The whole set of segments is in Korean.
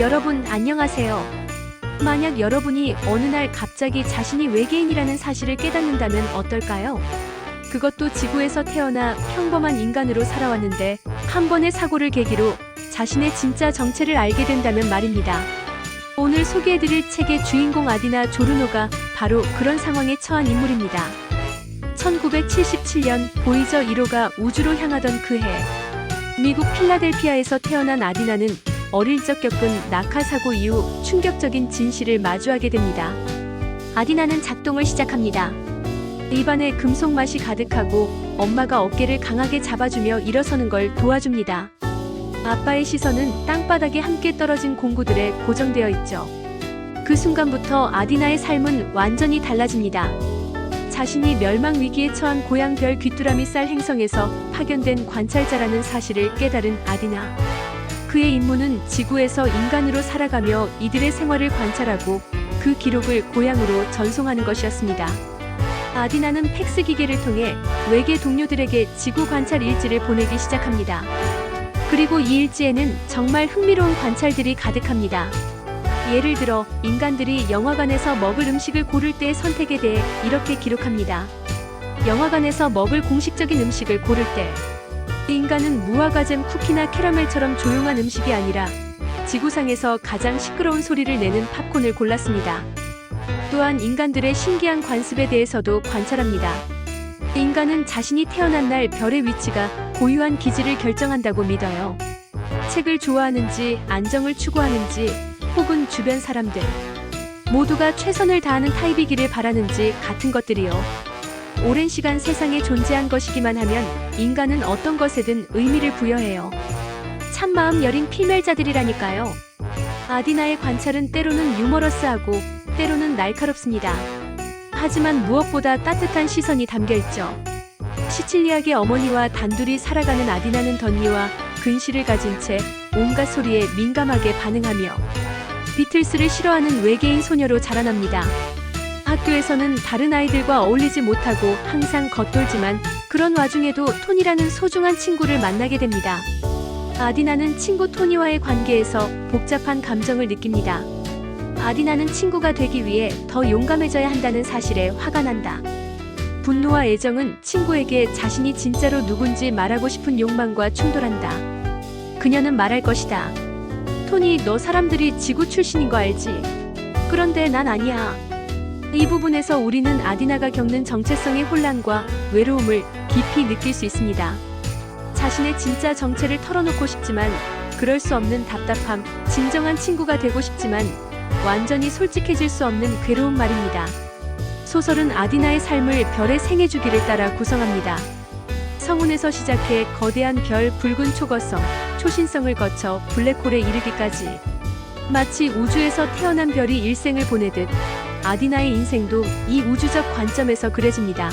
여러분 안녕하세요. 만약 여러분이 어느 날 갑자기 자신이 외계인이라는 사실을 깨닫는다면 어떨까요? 그것도 지구에서 태어나 평범한 인간으로 살아왔는데 한 번의 사고를 계기로 자신의 진짜 정체를 알게 된다면 말입니다. 오늘 소개해드릴 책의 주인공 아디나 조르노가 바로 그런 상황에 처한 인물입니다. 1977년 보이저 1호가 우주로 향하던 그 해, 미국 필라델피아에서 태어난 아디나는 어릴 적 겪은 낙하 사고 이후 충격적인 진실을 마주하게 됩니다. 아디나는 작동을 시작합니다. 입안에 금속 맛이 가득하고 엄마가 어깨를 강하게 잡아주며 일어서는 걸 도와줍니다. 아빠의 시선은 땅바닥에 함께 떨어진 공구들에 고정되어 있죠. 그 순간부터 아디나의 삶은 완전히 달라집니다. 자신이 멸망 위기에 처한 고향 별 귀뚜라미 쌀 행성에서 파견된 관찰자라는 사실을 깨달은 아디나. 그의 임무는 지구에서 인간으로 살아가며 이들의 생활을 관찰하고 그 기록을 고향으로 전송하는 것이었습니다. 아디나는 팩스 기계를 통해 외계 동료들에게 지구 관찰 일지를 보내기 시작합니다. 그리고 이 일지에는 정말 흥미로운 관찰들이 가득합니다. 예를 들어 인간들이 영화관에서 먹을 음식을 고를 때의 선택에 대해 이렇게 기록합니다. 영화관에서 먹을 공식적인 음식을 고를 때 인간은 무화과잼 쿠키나 캐러멜처럼 조용한 음식이 아니라 지구상에서 가장 시끄러운 소리를 내는 팝콘을 골랐습니다. 또한 인간들의 신기한 관습에 대해서도 관찰합니다. 인간은 자신이 태어난 날 별의 위치가 고유한 기질을 결정한다고 믿어요. 책을 좋아하는지 안정을 추구하는지 혹은 주변 사람들 모두가 최선을 다하는 타입이기를 바라는지 같은 것들이요. 오랜 시간 세상에 존재한 것이기만 하면 인간은 어떤 것에든 의미를 부여해요. 참마음 여린 필멸자들이라니까요. 아디나의 관찰은 때로는 유머러스하고 때로는 날카롭습니다. 하지만 무엇보다 따뜻한 시선이 담겨 있죠. 시칠리아계 어머니와 단둘이 살아가는 아디나는 던니와 근시를 가진 채 온갖 소리에 민감하게 반응하며 비틀스를 싫어하는 외계인 소녀로 자라납니다. 학교에서는 다른 아이들과 어울리지 못하고 항상 겉돌지만 그런 와중에도 톤이라는 소중한 친구를 만나게 됩니다. 아디나는 친구 토니와의 관계에서 복잡한 감정을 느낍니다. 아디나는 친구가 되기 위해 더 용감해져야 한다는 사실에 화가 난다. 분노와 애정은 친구에게 자신이 진짜로 누군지 말하고 싶은 욕망과 충돌한다. 그녀는 말할 것이다. 토니, 너 사람들이 지구 출신인 거 알지? 그런데 난 아니야. 이 부분에서 우리는 아디나가 겪는 정체성의 혼란과 외로움을 깊이 느낄 수 있습니다. 자신의 진짜 정체를 털어놓고 싶지만 그럴 수 없는 답답함, 진정한 친구가 되고 싶지만 완전히 솔직해질 수 없는 괴로운 말입니다. 소설은 아디나의 삶을 별의 생애 주기를 따라 구성합니다. 성운에서 시작해 거대한 별 붉은 초거성, 초신성을 거쳐 블랙홀에 이르기까지 마치 우주에서 태어난 별이 일생을 보내듯 아디나의 인생도 이 우주적 관점에서 그려집니다.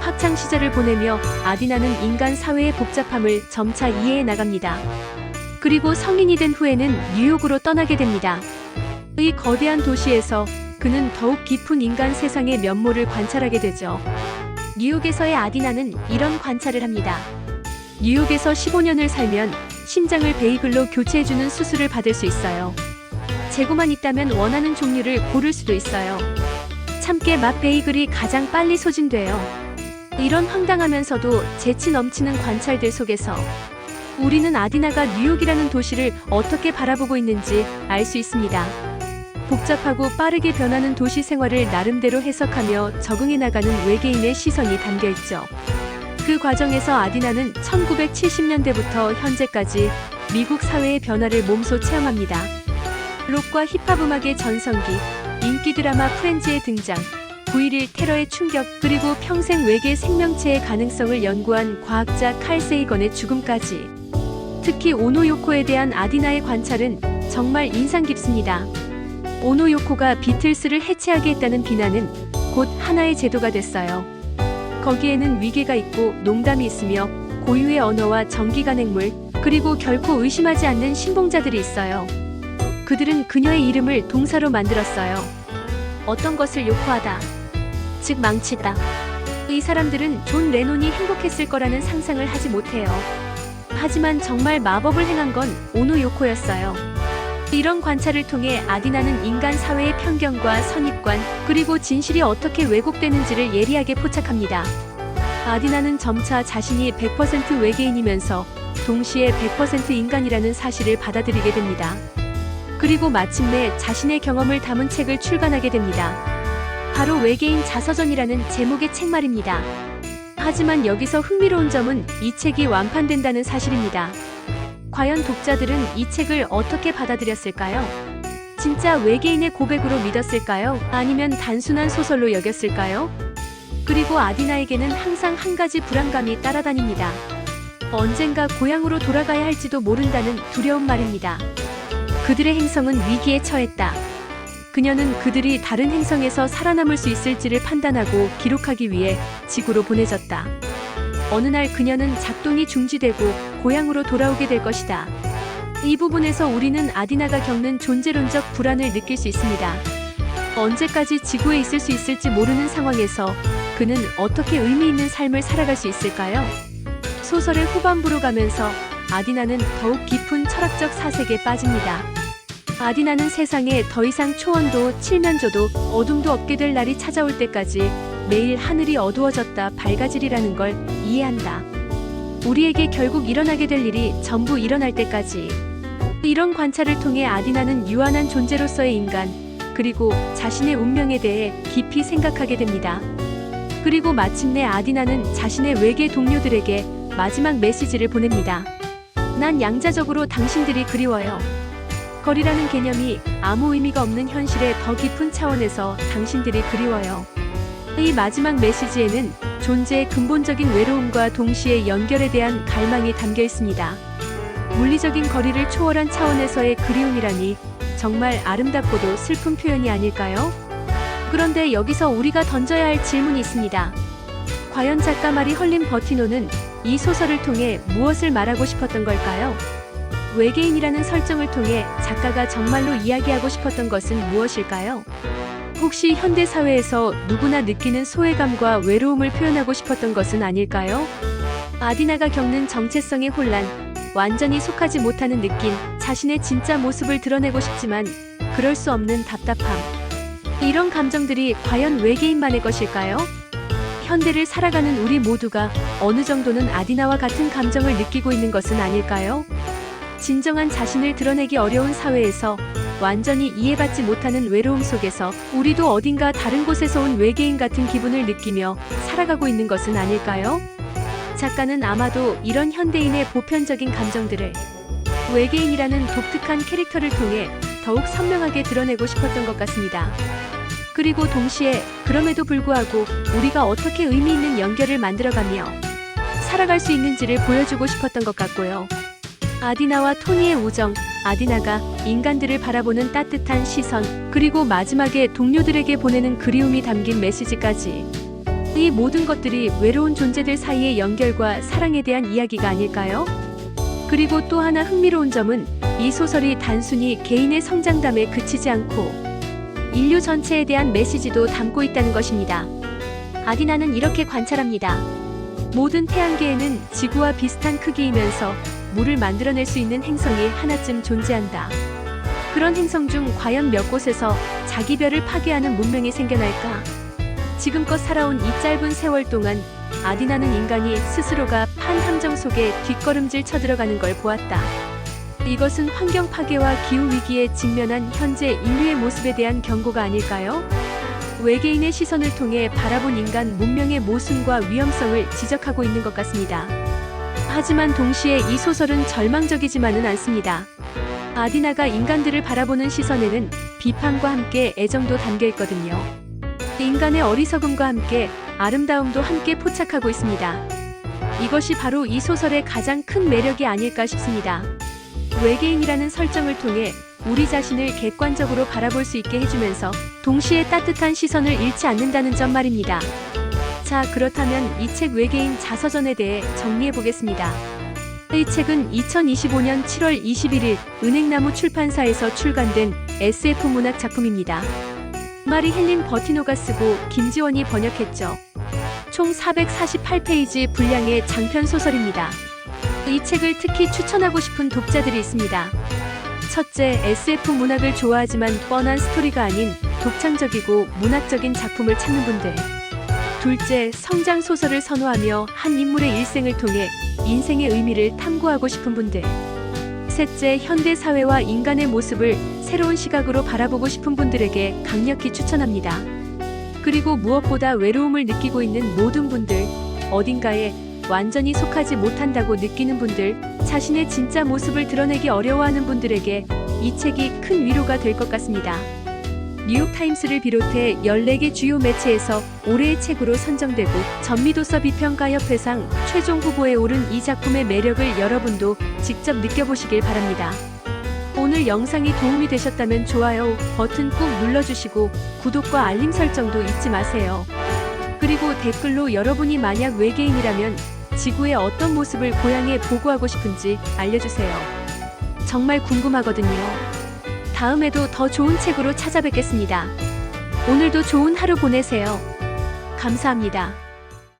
학창 시절을 보내며 아디나는 인간 사회의 복잡함을 점차 이해해 나갑니다. 그리고 성인이 된 후에는 뉴욕으로 떠나게 됩니다. 이 거대한 도시에서 그는 더욱 깊은 인간 세상의 면모를 관찰하게 되죠. 뉴욕에서의 아디나는 이런 관찰을 합니다. 뉴욕에서 15년을 살면 심장을 베이글로 교체해주는 수술을 받을 수 있어요. 재고만 있다면 원하는 종류를 고를 수도 있어요. 참깨 맛 베이글이 가장 빨리 소진돼요. 이런 황당하면서도 재치 넘치는 관찰들 속에서 우리는 아디나가 뉴욕이라는 도시를 어떻게 바라보고 있는지 알 수 있습니다. 복잡하고 빠르게 변하는 도시 생활을 나름대로 해석하며 적응해 나가는 외계인의 시선이 담겨 있죠. 그 과정에서 아디나는 1970년대부터 현재까지 미국 사회의 변화를 몸소 체험합니다. 록과 힙합 음악의 전성기, 인기 드라마 프렌즈의 등장, 9.11 테러의 충격, 그리고 평생 외계 생명체의 가능성을 연구한 과학자 칼 세이건의 죽음까지. 특히 오노요코에 대한 아디나의 관찰은 정말 인상 깊습니다. 오노요코가 비틀스를 해체하게 했다는 비난은 곧 하나의 제도가 됐어요. 거기에는 위계가 있고 농담이 있으며 고유의 언어와 정기가 냉물, 그리고 결코 의심하지 않는 신봉자들이 있어요. 그들은 그녀의 이름을 동사로 만들었어요. 어떤 것을 요구하다. 즉 망치다. 이 사람들은 존 레논이 행복했을 거라는 상상을 하지 못해요. 하지만 정말 마법을 행한 건 오노 요코였어요. 이런 관찰을 통해 아디나는 인간 사회의 편견과 선입관, 그리고 진실이 어떻게 왜곡되는지를 예리하게 포착합니다. 아디나는 점차 자신이 100% 외계인이면서 동시에 100% 인간이라는 사실을 받아들이게 됩니다. 그리고 마침내 자신의 경험을 담은 책을 출간하게 됩니다. 바로 외계인 자서전이라는 제목의 책 말입니다. 하지만 여기서 흥미로운 점은 이 책이 완판된다는 사실입니다. 과연 독자들은 이 책을 어떻게 받아들였을까요? 진짜 외계인의 고백으로 믿었을까요? 아니면 단순한 소설로 여겼을까요? 그리고 아디나에게는 항상 한 가지 불안감이 따라다닙니다. 언젠가 고향으로 돌아가야 할지도 모른다는 두려운 말입니다. 그들의 행성은 위기에 처했다. 그녀는 그들이 다른 행성에서 살아남을 수 있을지를 판단하고 기록하기 위해 지구로 보내졌다. 어느 날 그녀는 작동이 중지되고 고향으로 돌아오게 될 것이다. 이 부분에서 우리는 아디나가 겪는 존재론적 불안을 느낄 수 있습니다. 언제까지 지구에 있을 수 있을지 모르는 상황에서 그는 어떻게 의미 있는 삶을 살아갈 수 있을까요? 소설의 후반부로 가면서 아디나는 더욱 깊은 철학적 사색에 빠집니다. 아디나는 세상에 더 이상 초원도 칠면조도 어둠도 없게 될 날이 찾아올 때까지 매일 하늘이 어두워졌다 밝아지리라는 걸 이해한다. 우리에게 결국 일어나게 될 일이 전부 일어날 때까지. 이런 관찰을 통해 아디나는 유한한 존재로서의 인간, 그리고 자신의 운명에 대해 깊이 생각하게 됩니다. 그리고 마침내 아디나는 자신의 외계 동료들에게 마지막 메시지를 보냅니다. 난 양자적으로 당신들이 그리워요. 거리라는 개념이 아무 의미가 없는 현실의 더 깊은 차원에서 당신들이 그리워요. 이 마지막 메시지에는 존재의 근본적인 외로움과 동시에 연결에 대한 갈망이 담겨 있습니다. 물리적인 거리를 초월한 차원에서의 그리움이라니 정말 아름답고도 슬픈 표현이 아닐까요? 그런데 여기서 우리가 던져야 할 질문이 있습니다. 과연 작가 마리 헐린 버티노는 이 소설을 통해 무엇을 말하고 싶었던 걸까요? 외계인이라는 설정을 통해 작가가 정말로 이야기하고 싶었던 것은 무엇일까요? 혹시 현대 사회에서 누구나 느끼는 소외감과 외로움을 표현하고 싶었던 것은 아닐까요? 아디나가 겪는 정체성의 혼란, 완전히 속하지 못하는 느낌, 자신의 진짜 모습을 드러내고 싶지만 그럴 수 없는 답답함. 이런 감정들이 과연 외계인만의 것일까요? 현대를 살아가는 우리 모두가 어느 정도는 아디나와 같은 감정을 느끼고 있는 것은 아닐까요? 진정한 자신을 드러내기 어려운 사회에서 완전히 이해받지 못하는 외로움 속에서 우리도 어딘가 다른 곳에서 온 외계인 같은 기분을 느끼며 살아가고 있는 것은 아닐까요? 작가는 아마도 이런 현대인의 보편적인 감정들을 외계인이라는 독특한 캐릭터를 통해 더욱 선명하게 드러내고 싶었던 것 같습니다. 그리고 동시에 그럼에도 불구하고 우리가 어떻게 의미 있는 연결을 만들어가며 살아갈 수 있는지를 보여주고 싶었던 것 같고요. 아디나와 토니의 우정, 아디나가 인간들을 바라보는 따뜻한 시선, 그리고 마지막에 동료들에게 보내는 그리움이 담긴 메시지까지. 이 모든 것들이 외로운 존재들 사이의 연결과 사랑에 대한 이야기가 아닐까요? 그리고 또 하나 흥미로운 점은 이 소설이 단순히 개인의 성장담에 그치지 않고 인류 전체에 대한 메시지도 담고 있다는 것입니다. 아디나는 이렇게 관찰합니다. 모든 태양계에는 지구와 비슷한 크기이면서 물을 만들어낼 수 있는 행성이 하나쯤 존재한다. 그런 행성 중 과연 몇 곳에서 자기 별을 파괴하는 문명이 생겨날까? 지금껏 살아온 이 짧은 세월 동안 아디나는 인간이 스스로가 판 함정 속에 뒷걸음질 쳐들어가는 걸 보았다. 이것은 환경 파괴와 기후 위기에 직면한 현재 인류의 모습에 대한 경고가 아닐까요? 외계인의 시선을 통해 바라본 인간 문명의 모순과 위험성을 지적하고 있는 것 같습니다. 하지만 동시에 이 소설은 절망적이지만은 않습니다. 아디나가 인간들을 바라보는 시선에는 비판과 함께 애정도 담겨 있거든요. 인간의 어리석음과 함께 아름다움도 함께 포착하고 있습니다. 이것이 바로 이 소설의 가장 큰 매력이 아닐까 싶습니다. 외계인이라는 설정을 통해 우리 자신을 객관적으로 바라볼 수 있게 해주면서 동시에 따뜻한 시선을 잃지 않는다는 점 말입니다. 자, 그렇다면 이 책 외계인 자서전에 대해 정리해 보겠습니다. 이 책은 2025년 7월 21일 은행나무 출판사에서 출간된 SF 문학 작품입니다. 마리 헬린 버티노가 쓰고 김지원이 번역했죠. 총 448페이지 분량의 장편 소설입니다. 이 책을 특히 추천하고 싶은 독자들이 있습니다. 첫째, SF 문학을 좋아하지만 뻔한 스토리가 아닌 독창적이고 문학적인 작품을 찾는 분들. 둘째, 성장 소설을 선호하며 한 인물의 일생을 통해 인생의 의미를 탐구하고 싶은 분들. 셋째, 현대 사회와 인간의 모습을 새로운 시각으로 바라보고 싶은 분들에게 강력히 추천합니다. 그리고 무엇보다 외로움을 느끼고 있는 모든 분들, 어딘가에 완전히 속하지 못한다고 느끼는 분들, 자신의 진짜 모습을 드러내기 어려워하는 분들에게 이 책이 큰 위로가 될 것 같습니다. 뉴욕타임스를 비롯해 14개 주요 매체에서 올해의 책으로 선정되고 전미도서 비평가협회상 최종 후보에 오른 이 작품의 매력을 여러분도 직접 느껴보시길 바랍니다. 오늘 영상이 도움이 되셨다면 좋아요 버튼 꾹 눌러주시고 구독과 알림 설정도 잊지 마세요. 그리고 댓글로 여러분이 만약 외계인이라면 지구의 어떤 모습을 고향에 보고하고 싶은지 알려주세요. 정말 궁금하거든요. 다음에도 더 좋은 책으로 찾아뵙겠습니다. 오늘도 좋은 하루 보내세요. 감사합니다.